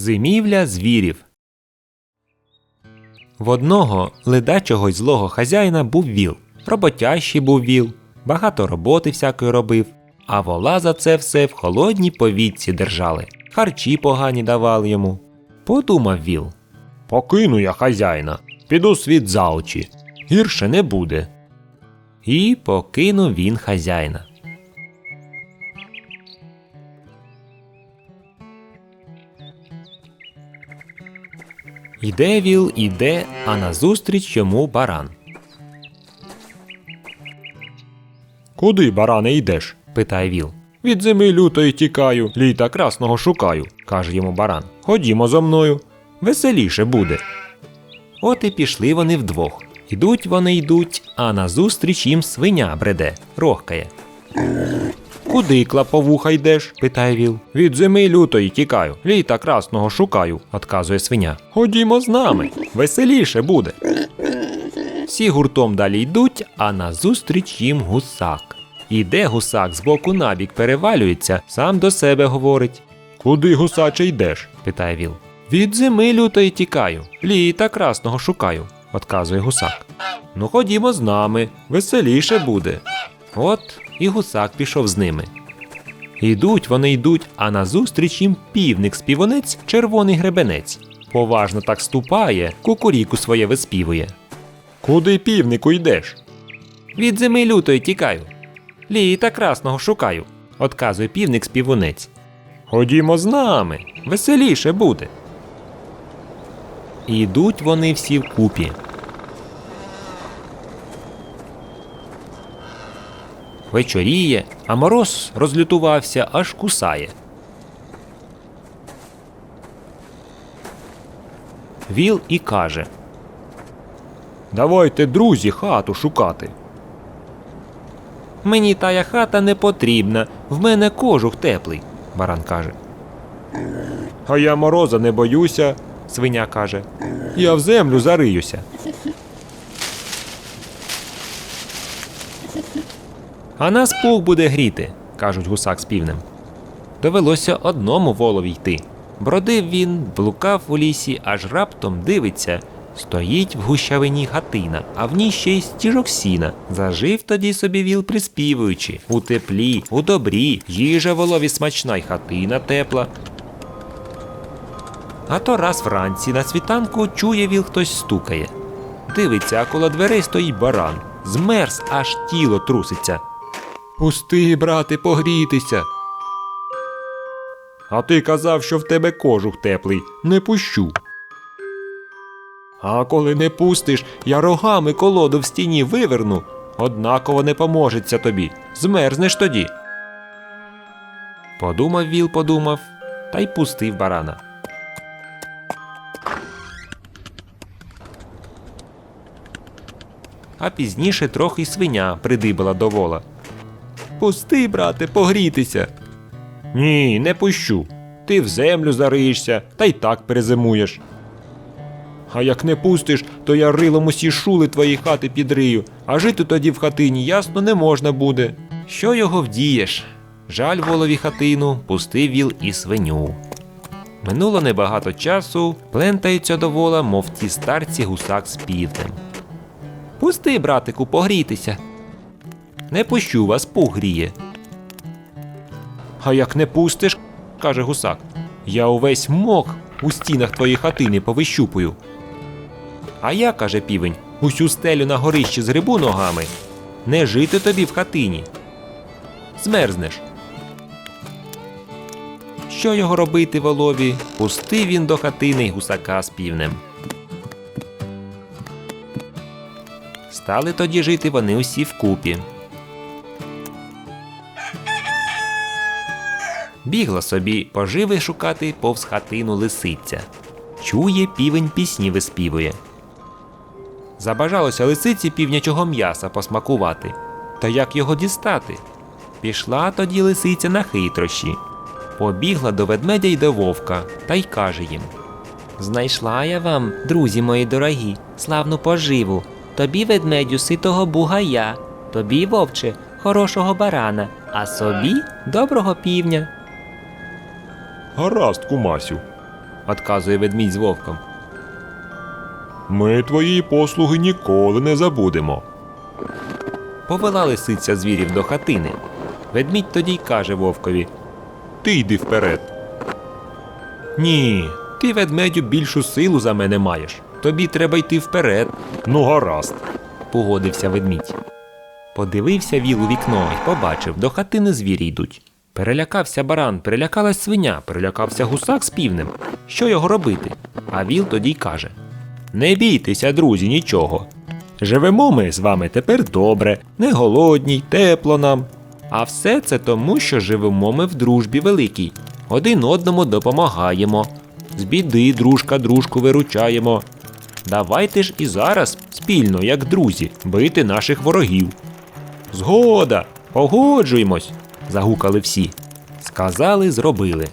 Зимівля звірів. В одного ледачого й злого хазяїна був віл. Роботящий був віл, багато роботи всякої робив, а вола за це все в холодній повітці держали, харчі погані давали йому. Подумав віл. Покину я хазяїна, піду світ за очі. Гірше не буде. І покинув він хазяїна. Йде віл, іде, а назустріч йому баран. Куди, баране, йдеш? питає віл. Від зими лютої тікаю, літа красного шукаю, каже йому баран. Ходімо зо мною, веселіше буде. От і пішли вони вдвох. Ідуть вони йдуть, а назустріч їм свиня бреде, рохкає. Куди клаповуха йдеш? питає віл. Від зими лютої тікаю, літа красного шукаю, отказує свиня. Ходімо з нами, веселіше буде. Всі гуртом далі йдуть, а назустріч їм гусак. Іде гусак з боку набік перевалюється, сам до себе говорить. Куди гусаче йдеш? питає віл. Від зими лютої тікаю, літа красного шукаю, отказує гусак. Ну ходімо з нами, веселіше буде. От і гусак пішов з ними. Йдуть вони йдуть, а назустріч їм півник співонець, червоний гребенець. Поважно так ступає, кукуріку своє виспівує. Куди півнику йдеш? Від зими лютої тікаю. Літа красного шукаю, отказує півник співунець. Ходімо з нами, веселіше буде. І йдуть вони всі вкупі. Вечоріє, а мороз розлютувався, аж кусає. Віл і каже Давайте, друзі, хату шукати. Мені тая хата не потрібна, в мене кожух теплий, баран каже. А я мороза не боюся, свиня каже. Я в землю зариюся. А нас пух буде гріти, кажуть гусак з півнем. Довелося одному волові йти. Бродив він, блукав у лісі, аж раптом дивиться. Стоїть в гущавині хатина, а в ній ще й стіжок сіна. Зажив тоді собі віл приспівуючи. У теплі, у добрі, їжа волові смачна й хатина тепла. А то раз вранці на світанку чує віл хтось стукає. Дивиться, а коло дверей стоїть баран. Змерз, аж тіло труситься. Пусти, брате, погрітися. А ти казав, що в тебе кожух теплий, не пущу. А коли не пустиш, я рогами колоду в стіні виверну, однаково не поможеться тобі. Змерзнеш тоді. Подумав віл, подумав, та й пустив барана. А пізніше трохи свиня придибала до вола. Пусти, брате, погрітися. Ні, не пущу. Ти в землю зариєшся та й так перезимуєш. А як не пустиш, то я рилом усі шули твої хати підрию, а жити тоді в хатині ясно не можна буде. Що його вдієш? Жаль волові хатину, пустив віл і свиню. Минуло небагато часу, плентаються до вола, мов ті старці гусак з півнем. Пусти, братику, погрітися. Не пущу вас, пух гріє. А як не пустиш, каже гусак, я увесь мох у стінах твоєї хатини повищупую. А я, каже півень, усю стелю на горищі згребу ногами. Не жити тобі в хатині. Змерзнеш. Що його робити волові? Пустив він до хатини гусака з півнем. Стали тоді жити вони усі вкупі. Бігла собі поживи шукати повз хатину лисиця. Чує півень пісні виспівує. Забажалося лисиці півнячого м'яса посмакувати. Та як його дістати? Пішла тоді лисиця на хитрощі. Побігла до ведмедя й до вовка та й каже їм: Знайшла я вам, друзі мої дорогі, славну поживу. Тобі, ведмедю, ситого бугая, тобі, вовче, хорошого барана, а собі доброго півня. Гаразд, кумасю. отказує ведмідь з вовком. Ми твої послуги ніколи не забудемо. Повела лисиця звірів до хатини. Ведмідь тоді й каже вовкові: Ти йди вперед. Ні, ти ведмедю більшу силу за мене маєш. Тобі треба йти вперед. Ну, гаразд, погодився ведмідь. Подивився віл у вікно і побачив, до хатини звірі йдуть. Перелякався баран, перелякалась свиня, перелякався гусак з півнем. Що його робити? А віл тоді й каже: Не бійтеся, друзі, нічого. Живемо ми з вами тепер добре, не голодні, тепло нам. А все це тому, що живемо ми в дружбі великій. Один одному допомагаємо. З біди дружка дружку виручаємо. Давайте ж і зараз спільно, як друзі, бити наших ворогів. Згода, погоджуємось, загукали всі. Сказали, зробили.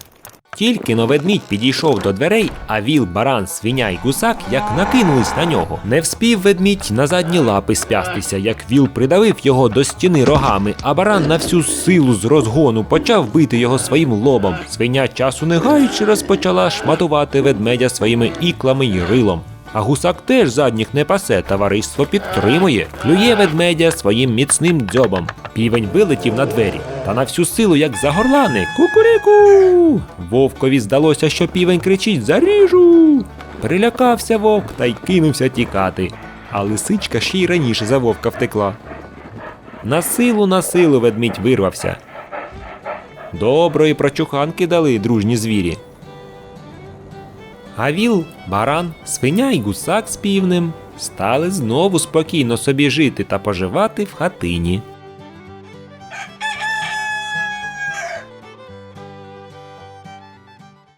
Тільки но ведмідь підійшов до дверей, а віл, баран, свиня й гусак як накинулись на нього. Не вспів ведмідь на задні лапи спястися, як віл придавив його до стіни рогами, а баран на всю силу з розгону почав бити його своїм лобом. Свиня часу не гаючи розпочала шматувати ведмедя своїми іклами й рилом. А гусак теж задніх не пасе, товариство підтримує, клює ведмедя своїм міцним дзьобом. Півень вилетів на двері, та на всю силу, як загорлани, кукуріку. Вовкові здалося, що півень кричить Заріжу. Перелякався вовк та й кинувся тікати. А лисичка ще й раніше за вовка втекла. На силу, на силу ведмідь вирвався. Доброї прочуханки дали дружні звірі. А віл, баран, свиня й гусак з півнем стали знову спокійно собі жити та поживати в хатині.